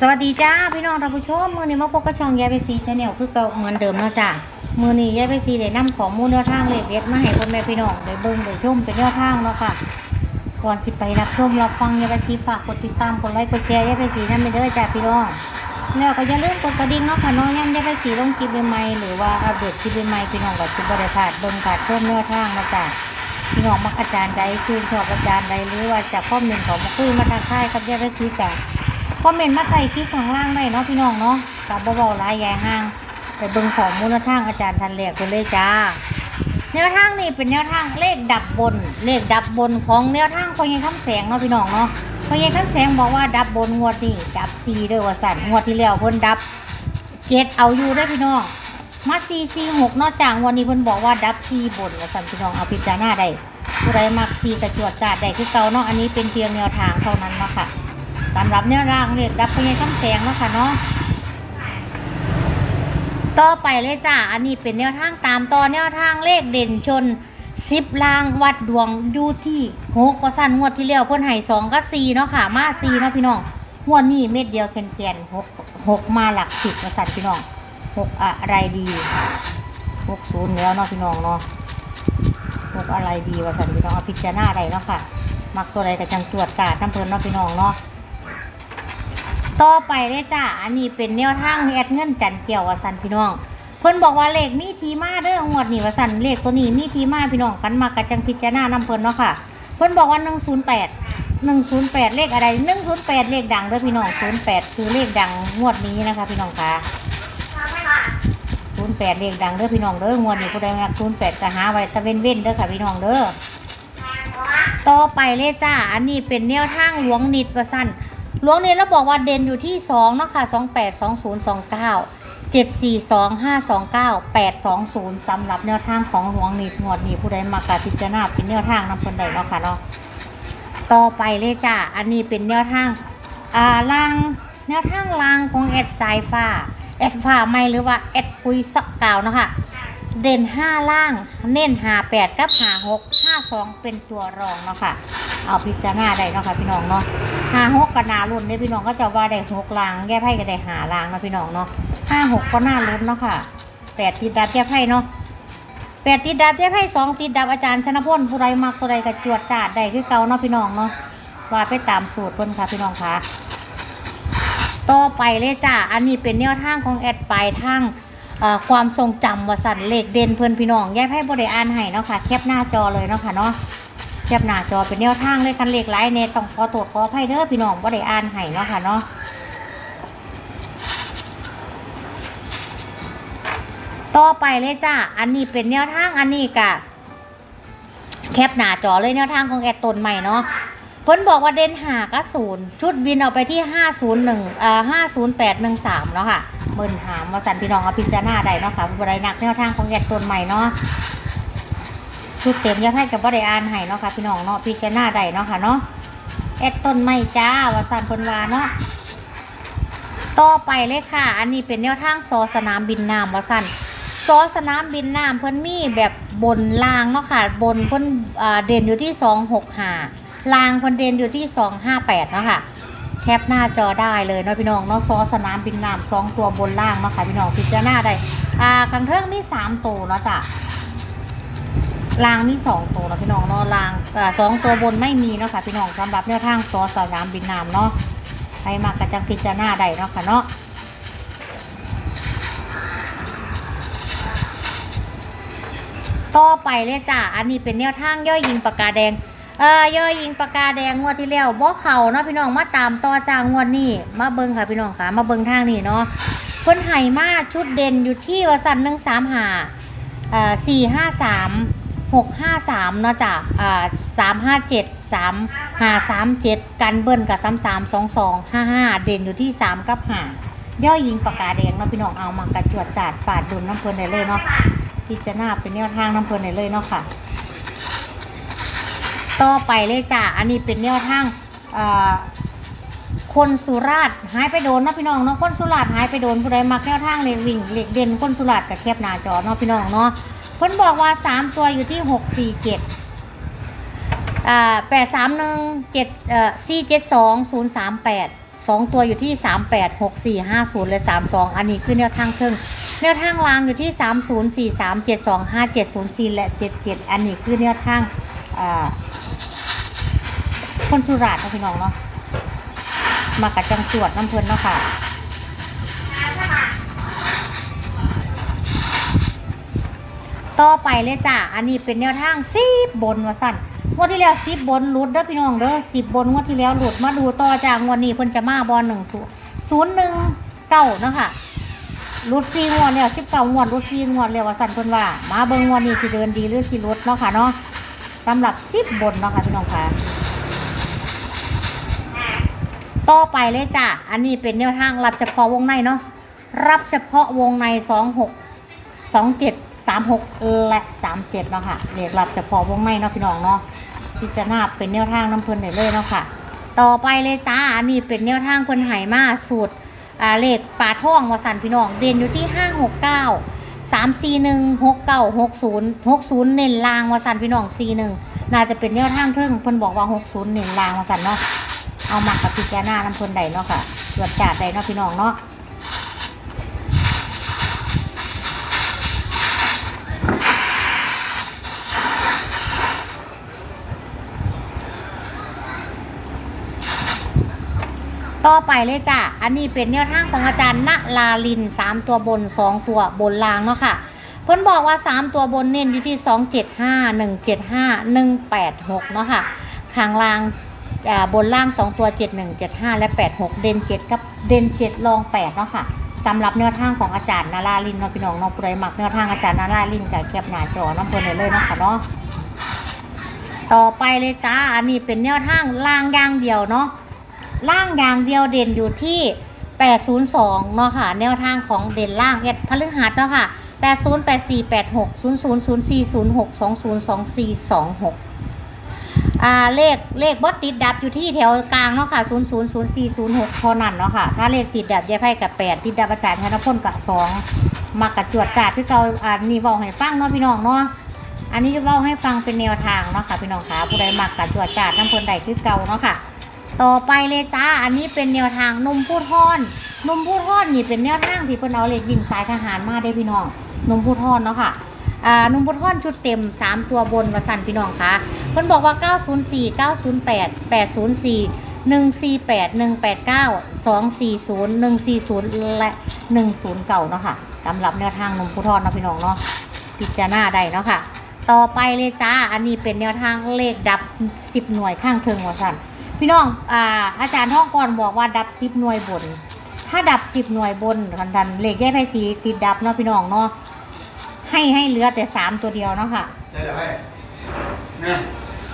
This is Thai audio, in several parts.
สวัสดีจ้าพี่น้องท่านผู้ชมมือนี้มาพบกับช่องยายไปซีชาแนลคือเก่าเหมือนเดิมเนาะจ้ามือนี้ยายไปซีได้นำข้อมูลแนวทางเลขเด็ดมาให้พ่อแม่พี่น้องได้เบิ่งได้ชมเป็นแนวทางเนาะค่ะก่อนสิไปรับชมรับฟังยายไปซีฝากกดติดตามกดไลค์กดแชร์ยายไปซีนั่นไปเด้อจ้าพี่น้องแล้วก็อย่าลืมกดกระดิ่งเนาะค่ะน้องยังยายไปซีลงคลิปใหม่หรือว่าอัปเดตคลิปใหม่พี่น้องก็สิบ่ได้พลาดเบิ่งขาดชมแนวทางเนาะจ้าพี่น้องมักอาจารย์ใดชื่นชอบอาจารย์ใดหรือว่าจะคอมเมนต์ของมาคุยมาทักทายกับยายไปซีจ้า คอมเมนต์มาใส่คลิปข้างล่างได้เนาะพี่น้องเนาะกับบาๆหลายแย่ห้าง ไปเบิ่งของมูลทางอาจารย์ทันเหลกไปเลยจ้า แนวทางนี่เป็นแนวทางเลขดับบน เลขดับบนของแนวทางพอยังคำแสงเนาะพี่น้องเนาะพอยังคำแสงบอกว่าดับบนงวดนี่ดับซีเด้อว่าสั่นงวดที่แล้วเพิ่นดับเจ็ดเอาอยู่ได้พี่น้องมาซีซีหกนอกจากวันนี้เพิ่นบอกว่าดับซีบนว่าสั่นพี่น้องเอาพิจารณาได้ผู้ใดมักซีกระจวดจาดได้คือเก่าเนาะอันนี้เป็นเพียงแนวทางเท่านั้นเนาะค่ะ สำหรับแนวร่างเลขดับพญาคำแสงเนาะค่ะเนาะต่อไปเลยจ้า อันนี้เป็นแนวทางตามต่อแนวทางเลขเด่นชนสิบลางวัดดวงอยู่ที่โหก็สั้นงวดที่แล้วเพิ่นให้สองก็สี่เนาะค่ะ มาสี่เนาะพี่น้องงวดนี้เม็ดเดียวแกนๆหกหกมาหลักสิบก็สั่นพี่น้องหกอะไรดีหกศูนย์แล้วเนาะพี่น้องเนาะหกอะไรดีว่าสั่นพี่น้องเอาพิจารณาได้เนาะค่ะ มักตัวใดก็จังตรวจกาดน้ำเพลินเนาะพี่น้องเนาะ ต่อไปเลยจ้าอันนี้เป็นแนวทางแอดเงินจันเกี่ยววสันพี่น้อง เพิ่นบอกว่าเลขมีทีมาเด้องวดนี้วสันเลขตัวนี้มีทีมาพี่น้องกันมากระจังพิจารณานำเพิ่นเนาะค่ะ เพิ่นบอกว่า 108 108 เลขอะไร 108 เลขดังเด้อพี่น้อง 08 คือเลขดังงวดนี้นะคะ พี่น้องค่ะ08เลขดังเด้อพี่น้องเด้องวดนี้ผู้ใดมัก08ก็หาไว้ตะเว้นเว้นเด้อค่ะพี่น้องเด้อต่อไปเลยจ้า อันนี้เป็นแนวทางหลวงนิดว่าสั้น หลวงเนิดแล้วบอกว่าเด่นอยู่ที่สองเนาะค่ะสองแปดสองศูนย์สองเก้าเจ็ดสี่สองห้าสองเก้าแปดสองศูนย์สำหรับแนวทางของหลวงนิดงวดนี้ผู้ใดมากาพิจารณาเป็นแนวทางนำคนใดเนาะค่ะเนาะต่อไปเลยจ้าอันนี้เป็นแนวทางอ่าล่างแนวทางล่างของแอดสายฟ้าแอดฟ้าไม่หรือว่าแอดปุยสกกาวเนาะค่ะเด่นห้าล่าง เน้นหาแปดกับหาหก ห้าสองเป็นตัวรองเนาะค่ะ เอาพิจารณาได้เนาะค่ะพี่น้องเนาะห้าหกก็น่าลุ้นเนี่ยพี่น้องก็จะว่าได้หกลางแก้ไพ่ก็ได้หาลางนะพี่น้องเนาะห้าหกก็น่าลุ้นเนาะค่ะแปดติดดับแก้ไพ่เนาะแปดติดดับแก้ไพ่สองติดดับอาจารย์ชนะพลผู้ใดมักผู้ใดกระจวดจาดได้คือเก่าเนาะพี่น้องเนาะว่าไปตามสูตรเพิ่นค่ะพี่น้องค่ะต่อไปเลยจ้าอันนี้เป็นแนวทางของแอดปลายทาง ความทรงจำวสันเลขเด่นเพื่อนพี่น้องแยกให้บริอ่านให้เนาะค่ะแคปหน้าจอเลยเนาะค่ะเนาะแคปหน้าจอเป็นแนวทางเลยคันเลขไลน์เนต้องขอตรวจขออภัยเด้อพี่น้องบริอ่านให้เนาะค่ะเนาะต่อไปเลยจ้าอันนี้เป็นแนวทางอันนี้กะแคปหน้าจอเลยแนวทางของแอดตนใหม่เนาะเพิ่นบอกว่าเด่นหากระศูนย์ชุดบินเอาไปที่ห้าศูนย์หนึ่งเอ่อห้าศูนย์แปดหนึ่งสามเนาะค่ะ หมื่นหามมาสันพี่น้องเอาพิจารณาได้เนาะค่ะผู้ใดนักแนวทางของแอดตนใหม่เนาะชุดเต็มยาให้กับบ่ได้อ่านให้เนาะค่ะพี่น้องเนาะพิจารณาได้เนาะค่ะเนาะแอดต้นใหม่จ้าวาสันพนวาเนาะต่อไปเลยค่ะ อันนี้เป็นแนวทางซอสนามบินน้ำวาสันซอสนามบินน้ำเพิ่นมีแบบบนล่างเนาะค่ะบนเพิ่นเด่นอยู่ที่สองหกห้าลางคนเด่นอยู่ที่258เนาะค่ะ คปหน้าจอได้เลยเนาะพี่น้องเนาะซอสนามบินน้ำสองตัวบนล่างเนาะค่ะพี่น้องพิจารณาได้อ่าขังเทิงมีสามตัวเนาะจ้ะลางมีสองตัวเนาะพี่น้องเนาะลางอ่าสองตัวบนไม่มีเนาะค่ะพี่น้องสำหรับแนวทางซอสนามบินน้ำเนาะใครมากระจังพิจารณาได้เนาะค่ะเนาะต่อไปเลยจ้ะอันนี้เป็นแนวทางย่อยยิงปากกาแดง อ่อย่อยิงปากกาแดงงวดที่แล้วบ่เข่าเนาะพี่น้องมาตามต่อจางงวดนี้มาเบิ่งค่ะพี่น้องค่ะมาเบิ่งทางนี้เนาะเพิ่นไห้มาชุดเด่นอยู่ที่วสันหนึ่งสามหาอ่อสี่ห้าสามหกห้าสามเนาะจ้ะอ่าสามห้าเจ็ดสามห้าสามเจ็ดกันเบิ้ลกับสามสามสองสองห้าห้าเด่นอยู่ที่สามกับห้าย่อยิงปากกาแดงเนาะพี่น้องเอามากระจวดจาดฝาดดุลน้ำเพลินได้เลยเนาะพิจารณาเป็นแนวทางน้ำเพลินได้เลยเนาะค่ะ ต่อไปเลยจ้ะอันนี้เป็นแนวทางคนสุราษฎร์หายไปโดนเนาะพี่น้องเนาะคนสุราษฎร์หายไปโดนผู้ใดมักแนวทางเลขวิ่งเลขเด่นคนสุราษฎร์กับแคบหน้าจอเนาะพี่น้องเนาะเพิ่นบอกว่าสามตัวอยู่ที่หกสี่เจ็ดอ่าแปดสามหนึ่งเจ็ดเอ่อสี่เจ็ดสองศูนย์สามแปดสองตัวอยู่ที่สามแปดหกสี่ห้าศูนย์และสามสองอันนี้คือแนวทางเครื่องแนวทางรางอยู่ที่สามศูนย์สี่สามเจ็ดสองห้าเจ็ดศูนย์สี่และเจ็ดเจ็ดอันนี้คือแนวทางอ่า คนสุราษฎร์นะพี่น้องเนาะมากับจังจวดน้ำเพลินเนาะค่ะต่อไปเลยจ้ะ อันนี้เป็นแนวทางซีบบนว่าสั่นงวดที่แล้วซีบบนหลุดเด้อพี่น้องเด้อสิบบนงวดที่แล้วหลุดมาดูต่อจากงวดนี้เพิ่นจะมาบอลหนึ่งศูนย์ศูนย์หนึ่งเก้าเนาะค่ะหลุดซีงวดแล้วสิบเก้างวดหลุดซีงวดแล้วว่าสั่นเพิ่นว่า มาเบิ่งงวดนี้สิเดินดีหรือสิหลุดเนาะค่ะเนาะสำหรับซีบบนเนาะค่ะพี่น้องค่ะ ต่อไปเลยจ้ะ อันนี้เป็นแนวทางรับเฉพาะวงในเนาะ รับเฉพาะวงในสองหกสองเจ็ดสามหกและสามเนาะค่ะเรียกรับเฉพาะวงในเนาะพี่น้องเนาะ พิจารณาเป็นแนวทางน้ำเพลินได้เลยเนาะค่ะ ต่อไปเลยจ้า อันนี้เป็นแนวทางเพิ่นไหมาสูตรอ่าเลขปลาท่องวสันพี่น้องเด่นอยู่ที่ห้าหกเก้าสามสี่หนึ่งหกเก้าหกศูนย์หกศูนย์เน้นลางวสันพี่น้องสี่หนึ่งน่าจะเป็นแนวทางเทิงเพิ่นบอกว่าหกศูนย์เน้นลางวสันเนาะ เอาหมากับพิจารณาน้ำพนใดเนาะค่ะตรวจจัดใดเนาะพี่น้องเนาะต่อไปเลยจ้ะ อันนี้เป็นแนวทางของอาจารย์ณลาลิน 3 ตัวบน 2 ตัวบนล่างเนาะค่ะเพิ่นบอกว่า 3 ตัวบนเน้นอยู่ที่ 275 175 186 เนาะค่ะข้างล่าง บนล่าง 2 ตัว 71 75 และ 86 เด่น7กับเด่น7รอง8เนาะค่ะสำหรับแนวทางของอาจารย์นาราลินเนาะพี่น้องเนาะผู้ใดมักแนวทางอาจารย์นาราลินกับแคปหน้าจอน้ำเพิ่นได้เลยเนาะค่ะเนาะต่อไปเลยจ้าอันนี้เป็นแนวทางล่างยางเดียวเนาะล่างยางเดียวเด่นอยู่ที่ 802เนาะค่ะ แนวทางของเด่นล่างเอ็ดพฤหัสเนาะค่ะ 80 อ่าเลขเลขบดติดดับอยู่ที่แถวกลางเนาะค่ะ00 04 06เท่านั้นเนาะค่ะ ถ้าเลขติดดับยายไพ่กับ8ติดดับอาจารย์ธนพลกับ2มักกับจวดจาดที่เราอ่านนี่เว้าให้ฟังเนาะพี่น้องเนาะอันนี้จะเว้าให้ฟังเป็นแนวทางเนาะค่ะพี่น้องคะผู้ใดมักกับจวดจาดน้ำเพลินใดคือเก่าเนาะค่ะ ต่อไปเลยจ้าอันนี้เป็นแนวทางนมพูดทอนนมพูดทอนนี่เป็นแนวทางที่เพิ่นเอาเลขวิ่งสายทหารมาได้พี่น้องนมพูดทอนเนาะค่ะ นมพูดทอนชุดเต็ม 3 ตัวบนวสันพี่น้องคะเพิ่นบอกว่า 904 908 804 148 189 240 140 และ 109เนาะค่ะสำหรับแนวทางนมพูดทอนเนาะพี่น้องเนาะพิจารณาได้เนาะค่ะ ต่อไปเลยจ้า อันนี้เป็นแนวทางเลขดับ 10 หน่วยข้างเทิงวสันพี่น้องอาอาจารย์ท่องก่อนบอกว่าดับ 10 หน่วยบน ถ้าดับ 10 หน่วยบนคันดันเลขแยกไพ่สีติดดับเนาะพี่น้องเนาะ ให้ให้เหลือแต่3ตัวเดียวเนาะค่ะใช่หรือไม่เนี่ย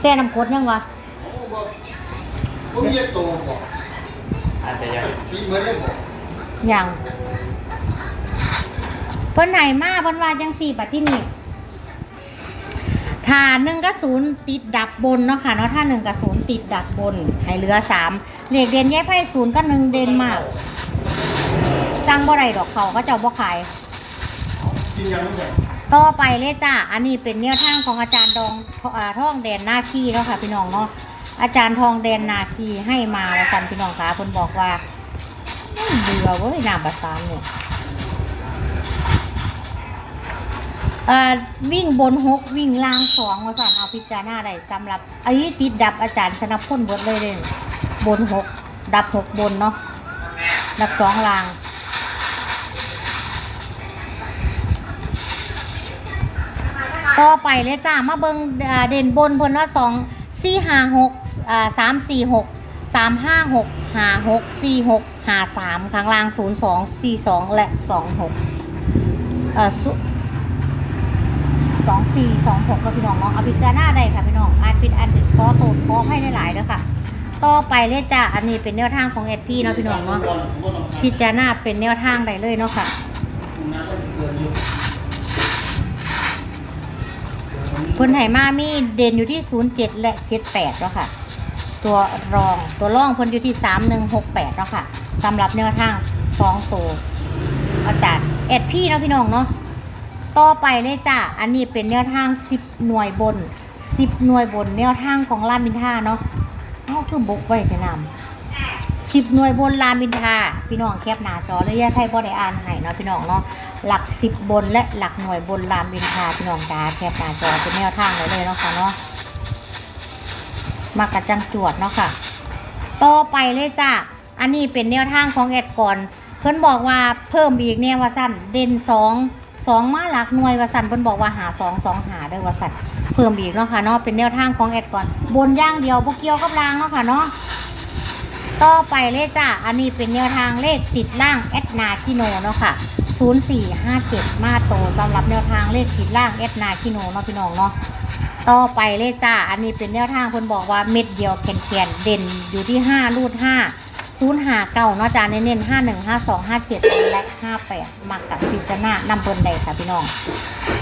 แซ่น้ำกรดยังวะโอ้บ่ผมเรียกโตบ่อาจจะยังพี่เหมือนเลยบ่ยังเพิ่นไหนมาเพิ่นว่าจังสี่บัดที่นี่ถ้าหนึ่งกับศูนย์ติดดับบนเนาะค่ะเนาะถ้าหนึ่งกับศูนย์ติดดับบน ให้เหลือสามเลขเด่นแยกไพ่ศูนย์กับหนึ่งเด่นมากสั่งบ่ได้ดอกเขาก็เจ้าบ่ขายกินยังไม่ใช่ ต่อไปเลยจ้าอันนี้เป็นแนวทางของอาจารย์ดองอ่าท่องแดนนาคีเนาะค่ะพี่น้องเนาะอาจารย์ทองแดนนาคีให้มาแล้วกันพี่น้องคะเพิ่นบอกว่าอื้อเบื่อเว้ยน้ำประสานเนี่ยเออวิ่งบนหกวิ่งล่างสองว่าสั่นเอาพิจารณาได้สำหรับอันนี้ติดดับอาจารย์ชนะพ้นเบิดเลยเลยบนหกดับหกบนเนาะดับสองล่าง ต่อไปเลยจ้ามาเบิงเด่นบนบนละสองสี่ห้าหกสามสี่หกสามห้าหกห้าหกสี่หกห้าสามข้างล่างศูนย์สองสี่สองและสองหกเอ่อสองสี่สองหกพี่น้องเนาะเอาพิจารณาได้ค่ะพี่น้องอาจเป็นอันหนึ่งขอโทษขอให้ได้หลายๆเด้อค่ะต่อไปเลยจ้าอันนี้เป็นแนวทางของเอ็ดพี่เนาะพี่น้องเนาะพิจารณาเป็นแนวทางได้เลยเนาะค่ะ เพิ่นไหมามีเด่นอยู่ที่ 07 และ 78แล้วค่ะ ตัวรองตัวรองเพิ่นอยู่ที่ 3168แล้วค่ะสำหรับแนวทาง2ตัวอาจารย์แอดพี่เนาะพี่น้องเนาะต่อไปเลยจ้าอันนี้เป็นแนวทาง 10 หน่วยบน 10 หน่วยบนแนวทางของลามินทาเนาะเอาคือบกไว้แค่นำสิบหน่วยบนรามอินทาพี่น้องแคปหน้าจอเลยยาไทยบ่ได้อ่านให้เนาะพี่น้องเนาะ หลักสิบบนและหลักหน่วยบนรามอินทาพี่น้องจ้าแคปหน้าจอเป็นแนวทางเลยเลยเนาะค่ะเนาะมากระจังจวดเนาะค่ะ ต่อไปเลยจ้าอันนี้เป็นแนวทางของแอดก่อน เพิ่นบอกว่าเพิ่มอีกเนี่ยว่าสั้นเด่นสองสองมาหลักหน่วยว่าสั้นเพิ่นบอกว่าหาสองสองหาเด้อว่าสั้นเพิ่มอีกเนาะค่ะเนาะเป็นแนวทางของแอดก่อน บนย่างเดียวบ่เกี่ยวกับรางเนาะค่ะเนาะต่อไปเลยจ้าอันนี้เป็นแนวทางเลขติดล่างแอดนาคิโนเนาะค่ะ 0457 มาโตสำหรับแนวทางเลขติดล่างแอดนาคิโนเนาะพี่น้องเนาะต่อไปเลยจ้า อันนี้เป็นแนวทางคนบอกว่าเม็ดเดียวแขนๆเด่นอยู่ที่ 5 รูด5ศูนย์หาเก่าเนาะจ้าเน้นๆห้าหนึ่งห้าสองห้าเจ็ดและห้าแปดมักกับพิจารณานำเบินใดค่ะพี่น้อง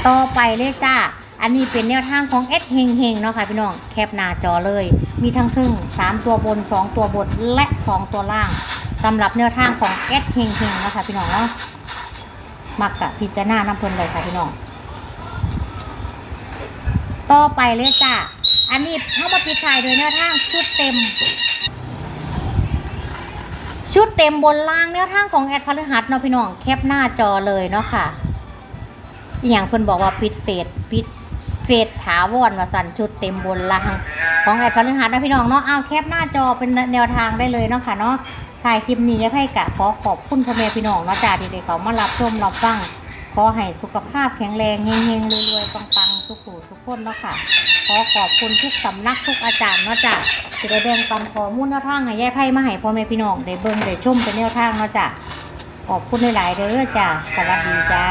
ต่อไปเลยจ้า อันนี้เป็นแนวทางของเอสเฮงเฮงเนาะค่ะพี่น้องแคปหน้าจอเลย มีทั้งครึ่งสามตัวบนสองตัวบนและสองตัวล่างสำหรับแนวทางของเอสเฮงเฮงนะคะพี่น้องเนาะ มักกับพิจารณานำเบินใดค่ะพี่น้อง ต่อไปเลยจ้าอันนี้เข้ามาปิดท้ายโดยแนวทางชุดเต็ม ชุดเต็มบนล่างแนวทางของแอดพฤหัสเนาะพี่น้องแคปหน้าจอเลยเนาะค่ะอย่างเพิ่นบอกว่าปิดเฟสปิดเฟสถาวรว่าสั่นชุดเต็มบนล่าง ของแอดพฤหัสนะพี่น้องเนาะเอาแคปหน้าจอเป็นแนวทางได้เลยเนาะค่ะเนาะ ถ่ายคลิปนี้ยให้กะขอขอบคุณพ่อแม่พี่น้องเนาะจ้าที่ได้เขามารับชมรับฟังขอให้สุขภาพแข็งแรงเฮงๆรวยๆปังๆสุขสุขคนเนาะค่ะขอขอบคุณทุกสำนักทุกอาจารย์เนาะจ้ะที่ได้แบ่งปันข้อมูลแนวทางให้ยายไพ่มาให้พ่อแม่พี่น้องได้เบิ่งได้ชมเป็นแนวทางเนาะจ้ะขอบคุณหลายๆเด้อจ้ะสวัสดีจ้า